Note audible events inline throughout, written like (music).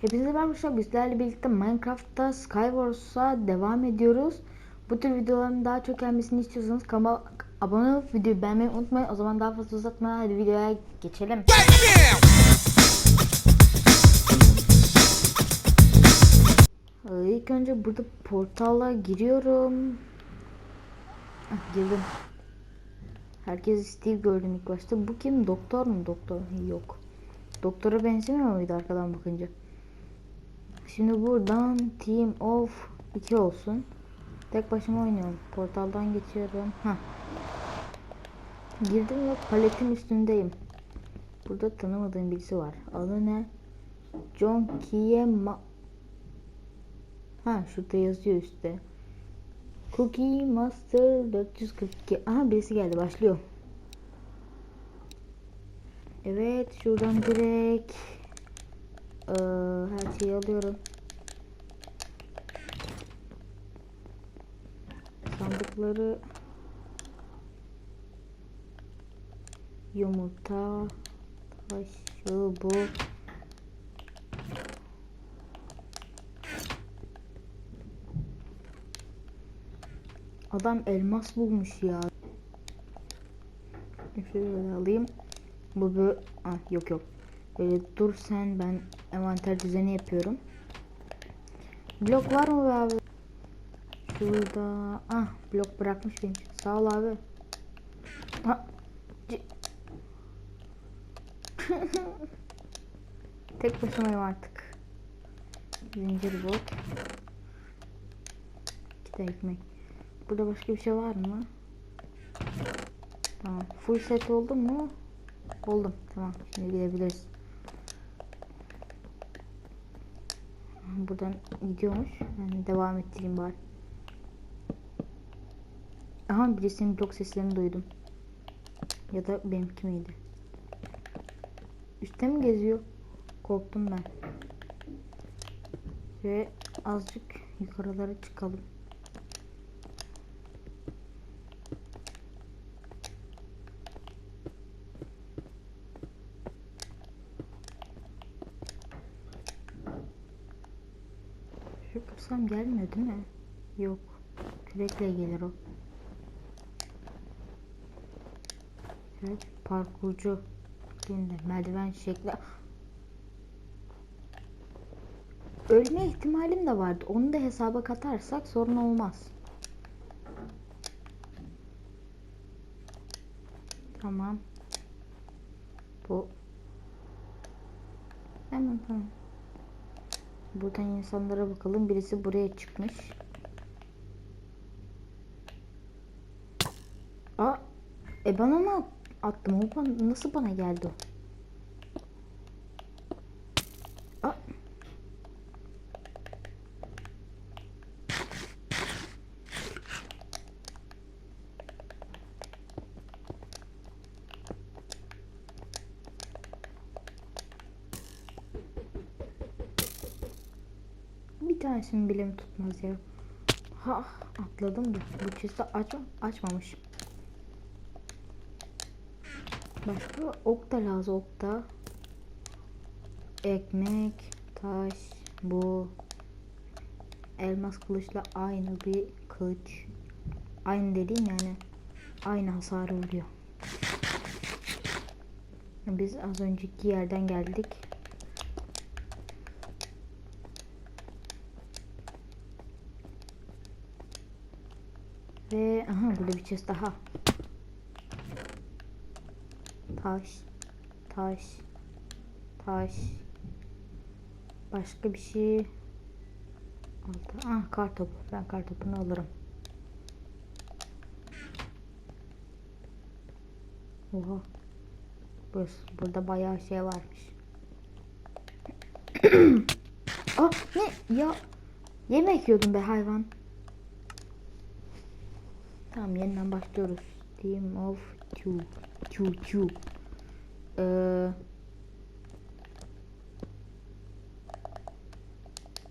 Hepinize merhaba arkadaşlar. Bizlerle birlikte Minecraft'ta Skywars'a devam ediyoruz. Bu tür videoların daha çok gelmesini istiyorsanız kanala abone olup videoyu beğenmeyi unutmayın. O zaman daha fazla uzatmadan hadi videoya geçelim. İlk önce burada portala giriyorum. Ah, girdim. Herkes Steve gördüm ilk başta. Bu kim? Doktor mu? Doktor yok. Doktora benzemiyor muydu arkadan bakınca? Şimdi buradan Team of 2 olsun. Tek başıma oynuyorum. Portaldan geçiyorum. Ha. Girdim ve paletin üstündeyim. Burada tanımadığım birisi var. Adı ne? John Kiyema. Ha şurada yazıyor üstte. Cookie Master 442. Aha birisi geldi başlıyor. Evet şuradan direkt eee, her şeyi alıyorum. Sandıkları yumurta taş şu bu Adam elmas bulmuş ya. Şöyle alayım. Bu böyle ah, yok yok. Böyle dur sen ben envanter düzeni yapıyorum. Blok var mı be abi? Şurada ah blok bırakmış için. Sağ ol abi. Ha. (laughs) Tek başımayım artık. Zincir bot. İki ekmek. Burada başka bir şey var mı? Tamam. Full set oldum mu? Oldum. Tamam. Şimdi gidebiliriz. Buradan gidiyormuş. Ben devam ettireyim bari. Aha birisinin blok seslerini duydum. Ya da benimki miydi? Üstte mi geziyor? Korktum ben. Ve azıcık yukarılara çıkalım. Şu kırsam gelmiyor değil mi? Yok. Kürekle gelir o. Evet, parkurcu. Şimdi merdiven şekli. Ölme ihtimalim de vardı. Onu da hesaba katarsak sorun olmaz. Tamam. Bu. Hemen tamam. Buradan insanlara bakalım. Birisi buraya çıkmış. Aa, e bana mı attım? O bana, nasıl bana geldi o? Tanesini bile tutmaz ya? Ha atladım da bu chest'i aç açmamış. Başka ok da lazım ok da. Ekmek, taş, bu. Elmas kılıçla aynı bir kılıç. Aynı dediğim yani aynı hasar vuruyor. Biz az önceki yerden geldik. Ve aha burada bir chest daha. Taş, taş, taş. Başka bir şey. Altı. Ah kar topu. Ben kar topunu alırım. Oha. Burası, burada bayağı şey varmış. (coughs) ah ne ya? Yemek yiyordum be hayvan. Tamam yeniden başlıyoruz. Team of two. Two two. Ee,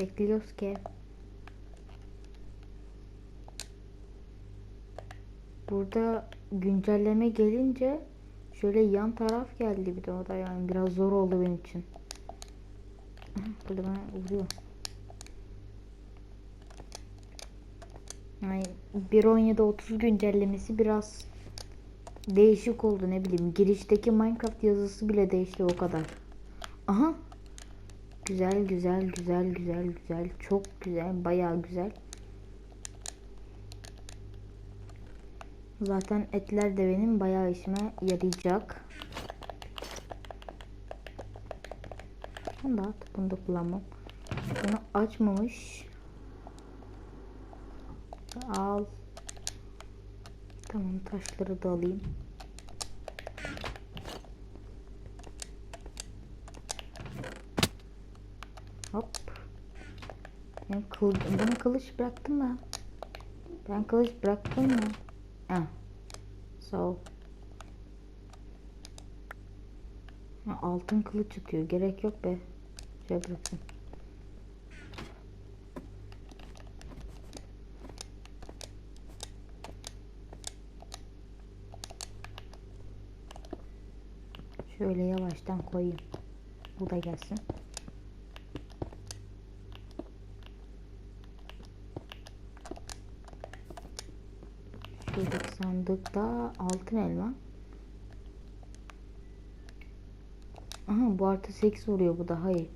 bekliyoruz ki. Burada güncelleme gelince şöyle yan taraf geldi bir de o da yani biraz zor oldu benim için. (clears throat) Burada bana vuruyor. Yani 1.17 30 güncellemesi biraz değişik oldu ne bileyim. Girişteki Minecraft yazısı bile değişti o kadar. Aha. Güzel güzel güzel güzel güzel. Çok güzel. Bayağı güzel. Zaten etler de benim bayağı işime yarayacak. Bunu da. Bunu da kullanmam. Bunu açmamış. Al. Tamam taşları da alayım. Hop. Ben kıl, bana kılıç bıraktın mı? Ben kılıç bıraktım mı? Ha. Sağ ol. Ha, altın kılıç atıyor. Gerek yok be. Şey bıraktım. Şöyle yavaştan koyayım. Bu da gelsin. Şuradaki sandıkta altın elma. Aha bu artı 8 vuruyor bu daha iyi.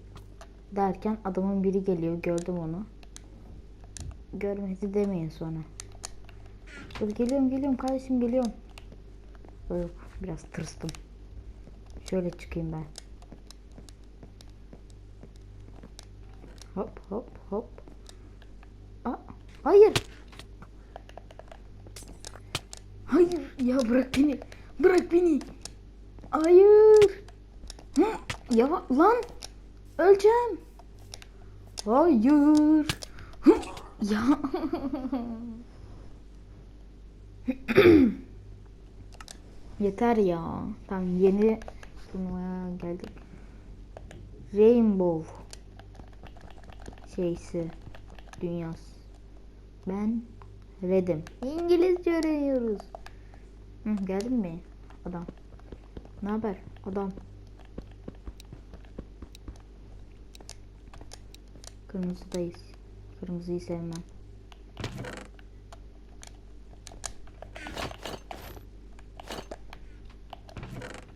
Derken adamın biri geliyor. Gördüm onu. Görmedi demeyin sonra. Dur geliyorum geliyorum kardeşim geliyorum. Yok biraz tırstım. Şöyle çıkayım ben. Hop hop hop. Aa, hayır. Hayır ya bırak beni. Bırak beni. Hayır. Hı, ya lan öleceğim. Hayır. Hı, ya. (clears throat) Yeter ya. Tamam yeni turnuvaya geldik. Rainbow şeysi dünyası. Ben Red'im. İngilizce öğreniyoruz. Hı, geldin mi? Adam. Ne haber? Adam. Kırmızıdayız. Kırmızıyı sevmem.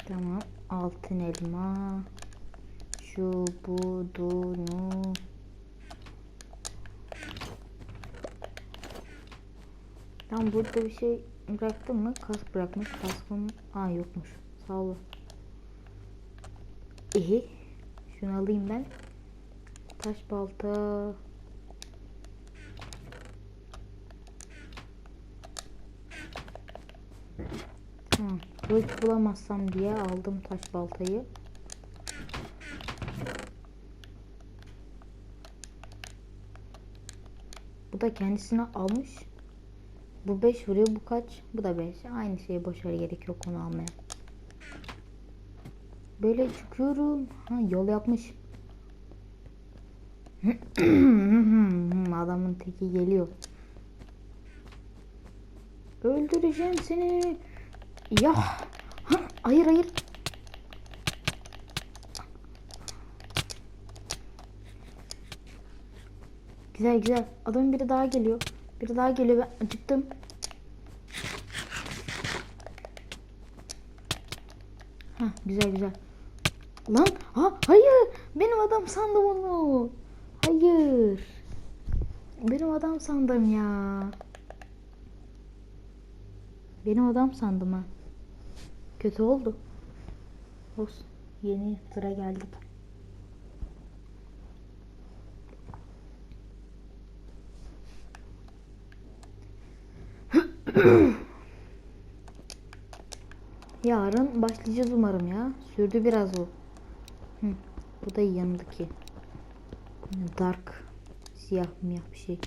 Tamam. Altın elma. Şu bu. Tam burada bir şey bıraktım mı? Kask bırakmış. Kaskım Aa yokmuş. Sağ olun. İyi. Şunu alayım ben. Taş balta. Hı, kılıç bulamazsam diye aldım taş baltayı. Bu da kendisine almış. Bu 5 vuruyor. Bu kaç? Bu da 5. Aynı şeye boş ver gerek yok onu almaya. Böyle çıkıyorum. Ha yol yapmış. Adamın teki geliyor. Öldüreceğim seni. Ya. Ha, hayır hayır. Güzel güzel. Adamın biri daha geliyor. Biri daha geliyor. Ben acıktım. Ha güzel güzel. Lan ha hayır. Benim adam sandım onu. Hayır. Benim adam sandım ya. Benim adam sandım ha. Kötü oldu. Olsun. Yeni tura geldik. (coughs) Yarın başlayacağız umarım ya. Sürdü biraz bu. Hı, bu da yanındaki. Dark. Siyah miyah bir şey.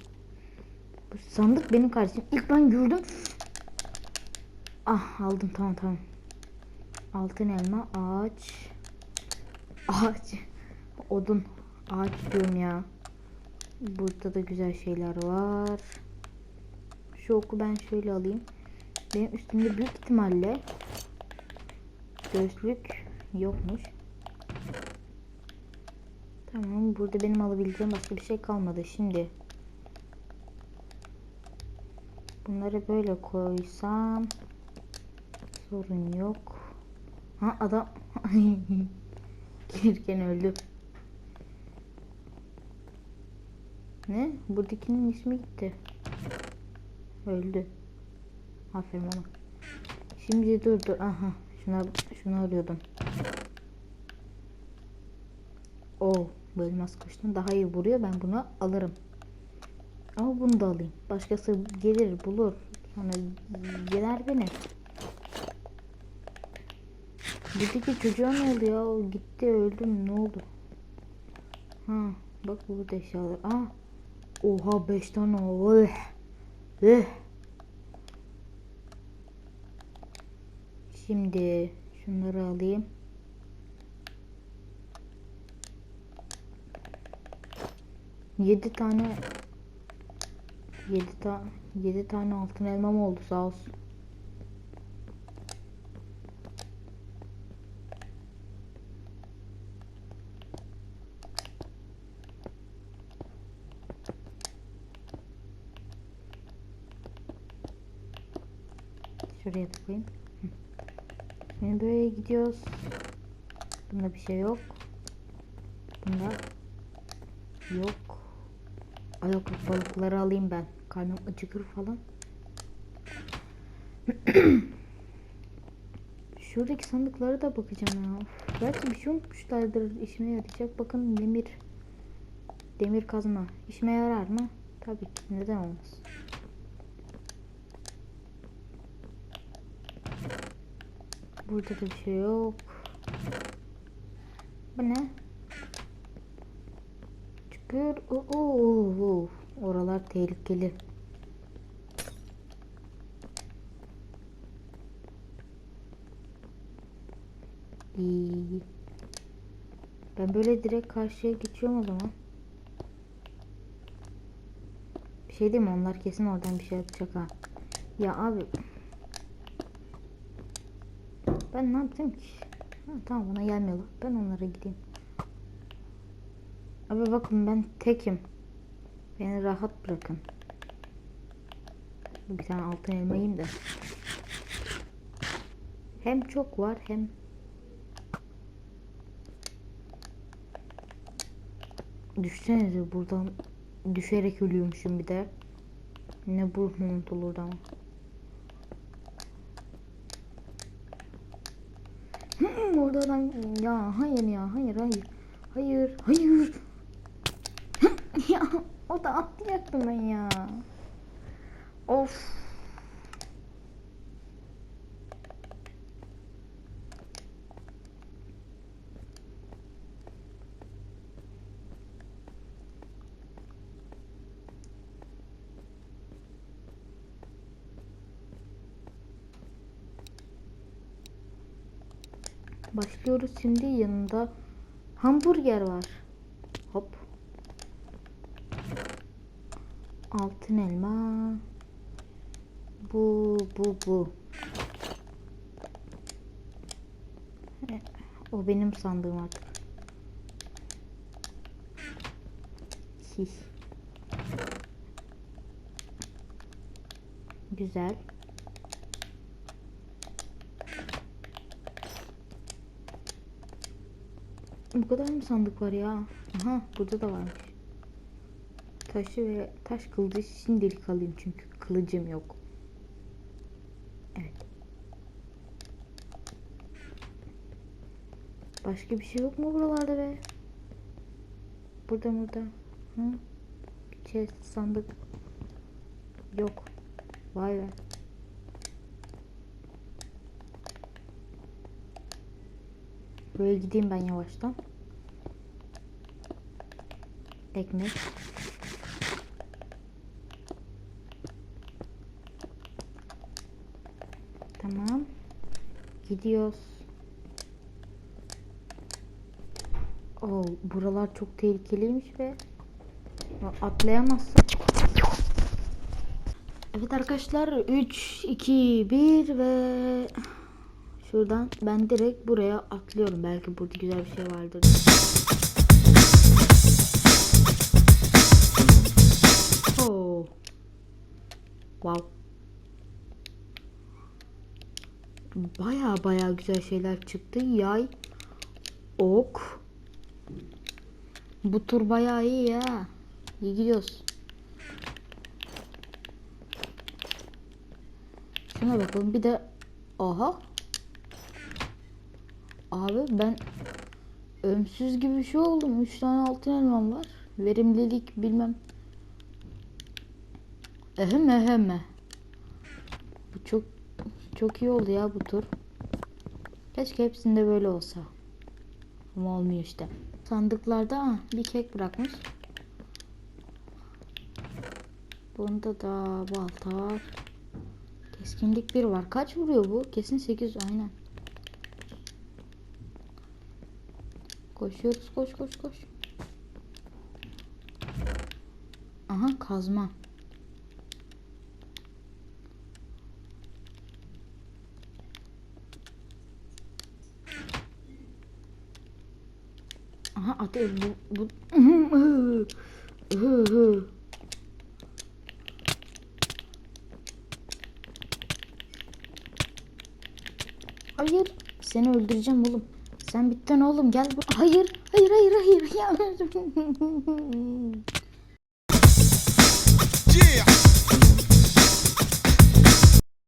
Bu sandık benim kardeşim. İlk ben gördüm. Ah aldım tamam tamam. Altın elma ağaç. Ağaç. Odun. Ağaç diyorum ya. Burada da güzel şeyler var. Şu oku ben şöyle alayım. Benim üstümde büyük ihtimalle göğüslük yokmuş. Tamam burada benim alabileceğim başka bir şey kalmadı. Şimdi bunları böyle koysam sorun yok. Ha adam (laughs) gelirken öldü. Ne? Buradakinin ismi gitti. Öldü. Aferin ona. Şimdi dur. Aha. Şuna, şunu arıyordum. O bu elmas kuştan daha iyi vuruyor. Ben bunu alırım. Ama bunu da alayım. Başkası gelir bulur. Sonra yener beni. Buradaki çocuğa ne oldu ya? O gitti öldü mü? Ne oldu? Ha bak burada eşyalar. Aa. Oha 5 tane. Oy. Eh. Şimdi şunları alayım. Yedi tane yedi tane yedi tane altın elmam oldu sağ olsun. Şuraya da. Şimdi böyle gidiyoruz. Bunda bir şey yok. Bunda yok. Ay yok balıkları alayım ben. Karnım acıkır falan. (clears throat) Şuradaki sandıklara da bakacağım ya. Belki bir şey unutmuşlardır. İşime yarayacak. Bakın demir. Demir kazma. İşime yarar mı? Tabii ki. Neden olmaz? Burada da bir şey yok. Bu ne? Çıkıyor. Oo, oo, oo. Oralar tehlikeli. Ben böyle direkt karşıya geçiyorum o zaman. Bir şey değil mi? Onlar kesin oradan bir şey yapacak ha. Ya abi. Ben ne yaptım ki? Ha, tamam bana gelmiyorlar. Ben onlara gideyim. Abi bakın ben tekim. Beni rahat bırakın. Bir tane altın elma yiyeyim de. Hem çok var hem Düşsenize buradan düşerek ölüyormuşum bir de. Ne bu unutulurdu ama. Hmm, Orada adam ya hayır ya hayır hayır. Hayır hayır. (laughs) ya o da atlayacaktım ben ya. Of. Başlıyoruz şimdi yanında hamburger var. Hop. Altın elma. Bu bu bu. O benim sandığım artık. Şiş. Güzel. Bu kadar mı sandık var ya? Aha burada da varmış. Taşı ve taş kılıcı şimdilik alayım çünkü kılıcım yok. Evet. Başka bir şey yok mu buralarda be? Burada burada. Hı? Chest sandık. Yok. Vay be. Böyle gideyim ben yavaştan. Ekmek. Tamam. Gidiyoruz. Oo, buralar çok tehlikeliymiş ve atlayamazsın. Evet arkadaşlar 3 2 1 ve Şuradan ben direkt buraya atlıyorum. Belki burada güzel bir şey vardır. Oh. Wow. Baya baya güzel şeyler çıktı. Yay. Ok. Bu tur baya iyi ya. İyi gidiyoruz. Şuna bakalım. Bir de aha Abi ben ömsüz gibi bir şey oldum. 3 tane altın elmam var. Verimlilik bilmem. Ehem ehem. Bu çok çok iyi oldu ya bu tur. Keşke hepsinde böyle olsa. Ama olmuyor işte. Sandıklarda ah, bir kek bırakmış. Bunda da balta var. Keskinlik bir var. Kaç vuruyor bu? Kesin 8 aynen. Koşuyoruz koş koş koş. Aha kazma. Aha ateş bu bu. Hayır seni öldüreceğim oğlum. Sen bitten oğlum gel bu. Hayır hayır hayır hayır (laughs) ya.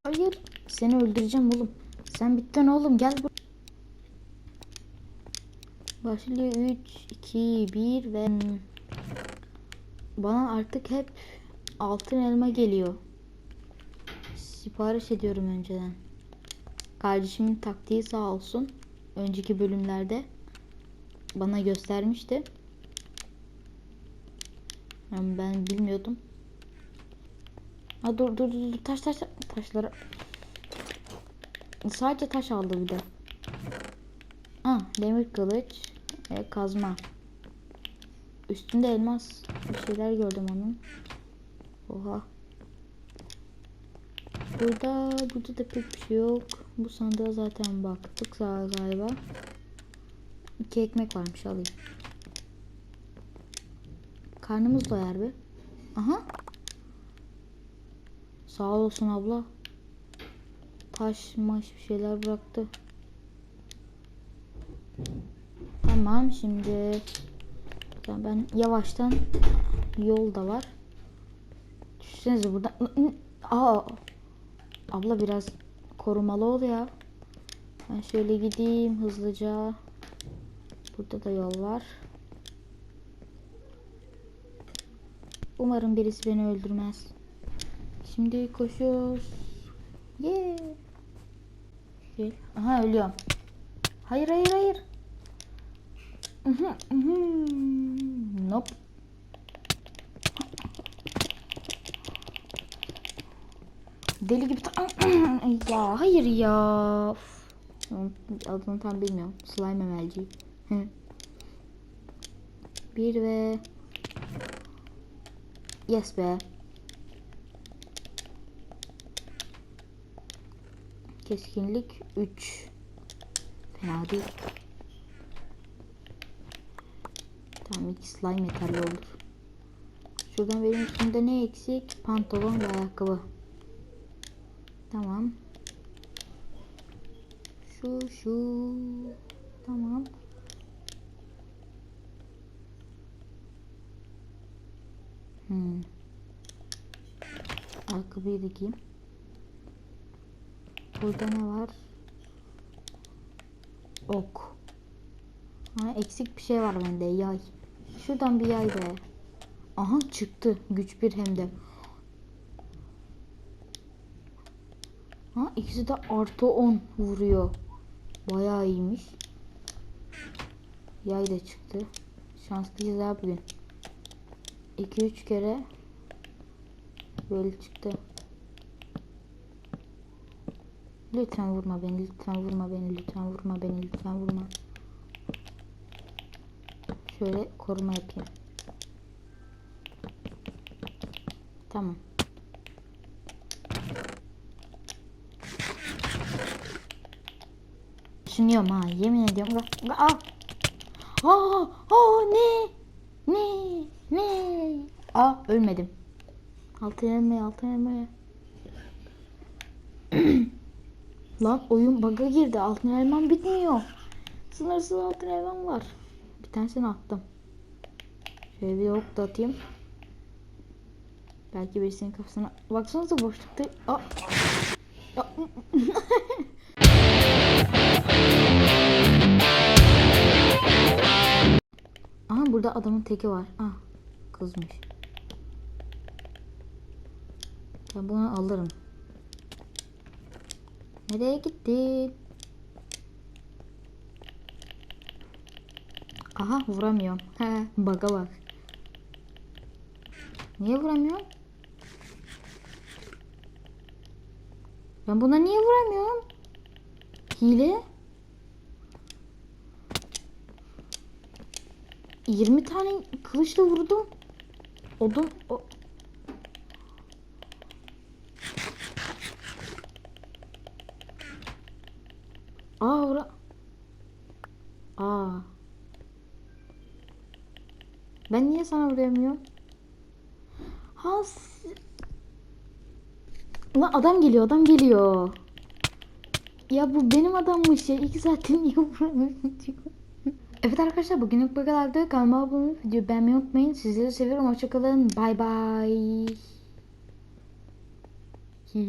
Hayır seni öldüreceğim oğlum. Sen bitten oğlum gel bu. Başlıyor 3 2 1 ve bana artık hep altın elma geliyor. Sipariş ediyorum önceden. Kardeşimin taktiği sağ olsun. Önceki bölümlerde bana göstermişti. Yani ben bilmiyordum. Ha dur dur dur taş taş taş- taşları. Sadece taş aldı bir de. Ah demir kılıç, e, kazma. Üstünde elmas bir şeyler gördüm onun. Oha. Burada burada da pek bir şey yok. Bu sandığa zaten baktık galiba. İki ekmek varmış alayım. Karnımız doyar be. Aha. Sağ olsun abla. Taş maş bir şeyler bıraktı. Tamam şimdi ya ben yavaştan yol da var. Düşünsenize burada Aa, abla biraz korumalı ol ya. Ben şöyle gideyim hızlıca. Burada da yol var. Umarım birisi beni öldürmez. Şimdi koşuyoruz. Yeah. Gel. Aha ölüyorum. Hayır hayır hayır. Nope. Deli gibi (clears throat) ya hayır ya. Adını tam bilmiyorum. Slime emelci. Bir ve Yes be. Keskinlik 3. Fena değil. Tamam iki slime yeterli olur. Şuradan benim üstümde ne eksik? Pantolon ve ayakkabı. Tamam. Şu şu. Tamam. Hmm. Ayakkabıyı da giyeyim. Burada ne var? Ok. Ha, eksik bir şey var bende. Yay. Şuradan bir yay be. Aha çıktı. Güç bir hem de. Ha ikisi de artı 10 vuruyor. Bayağı iyiymiş. Yay da çıktı. Şanslıyız ha bugün. 2-3 kere böyle çıktı. Lütfen vurma beni, lütfen vurma beni, lütfen vurma beni, lütfen vurma. Şöyle koruma yapayım. Tamam. Düşünüyorum ha yemin ediyorum. Aa. Aa, aa ne? Ne? Ne? Aa ölmedim. Altı yerme altı yerme. (clears throat) Lan oyun baga girdi. Altın elman bitmiyor. Sınırsız altın elman var. Bir tanesini attım. Şöyle bir ok da atayım. Belki birisinin kafasına... Baksanıza boşlukta... Aa. (laughs) (laughs) burada adamın teki var. Ah kızmış. Ben bunu alırım. Nereye gittin? Aha vuramıyorum. He baga bak. Niye vuramıyorum? Ben buna niye vuramıyorum? Hile? 20 tane kılıçla vurdum. Odun o... Aa ora... Aa. Ben niye sana vuramıyorum? Ha s- Ulan adam geliyor adam geliyor. Ya bu benim adammış ya. İki saattir niye vuramıyorum? Evet arkadaşlar bugünlük bu kadardı. Kanalıma abone olup videoyu beğenmeyi unutmayın. Sizleri seviyorum. Hoşçakalın. Bay bay. Hı.